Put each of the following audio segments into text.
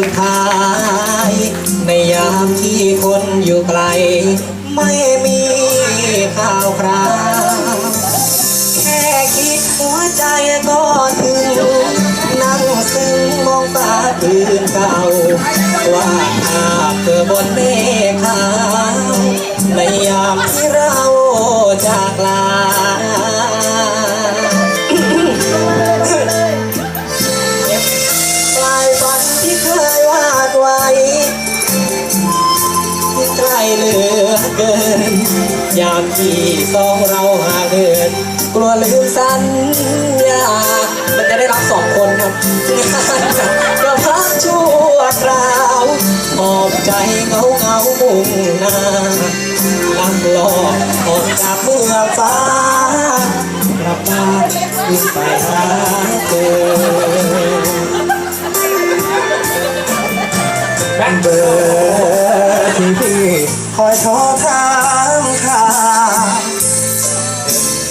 ุดท้าย ในยามที่คนอยู่ไกล ไม่มีข่าวคราแค่คิดหัวใจก็ถึงนั่งซึ้งมองตาตื่นเก่า ว่าภาพเธอบนเมฆขาวในยามที่ เหลือเกิน ยามที่สองเราห่างเหิน กลัวลืมสัญญามันจะได้รับสองคนครับก็พักชั่วคราวหอบใจเงาเงามุ่งหน้าลำลอกออกจากเมืองฟ้ากลับบ้านวิ่งไปหาเธอ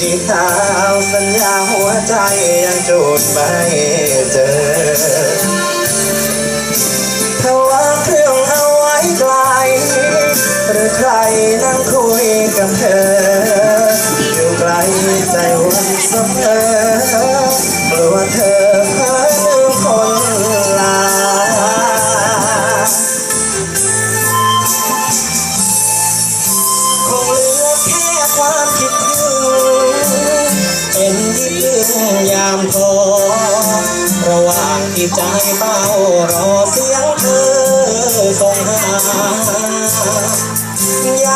ที่ข่าวสัญญาหัวใจยังจูดไม่เจอ อย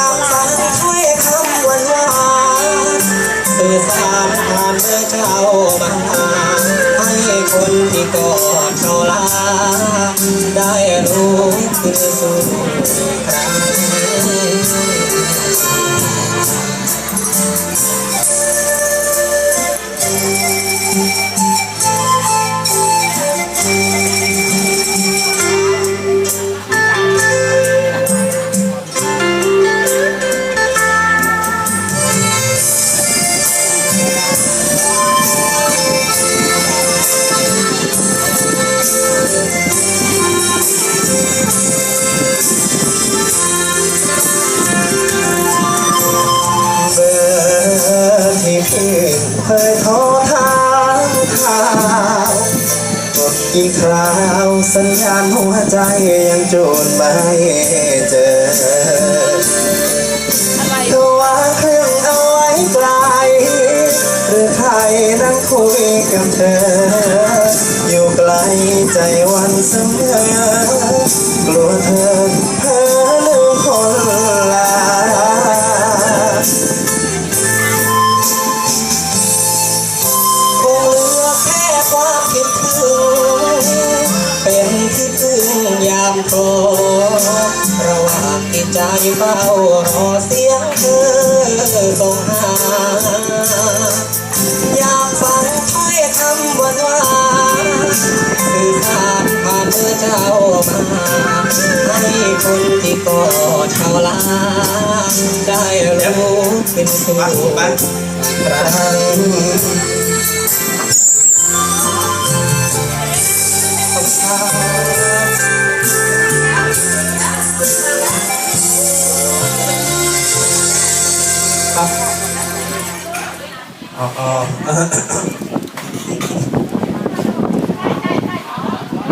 ากฟังถ้อยคำหวานหวานๆสื่อสารผ่านเมื่อเจ้ามาให้คนที่กอดเขาลาได้รู้คือสุด ที่เคยโทรถามข่าวกดกี่คราวสัญญาณหัวใจยังจูนไม่เจอเธอวางเครื่องเอาไว้ไกลหรือใครนั่งคุยกับเธอ อยู่ไกลใจวันเสมอกลัวเธอ ใจเฝ้ารอเสียงเธอส่งหา อยากฟังถ้อยคำหวานหวานๆสื่อสารผ่านเธอเจ้ามาให้คนที่กอดเขาลาได้รู้เป็นสุขครั้งค รับอ๋อ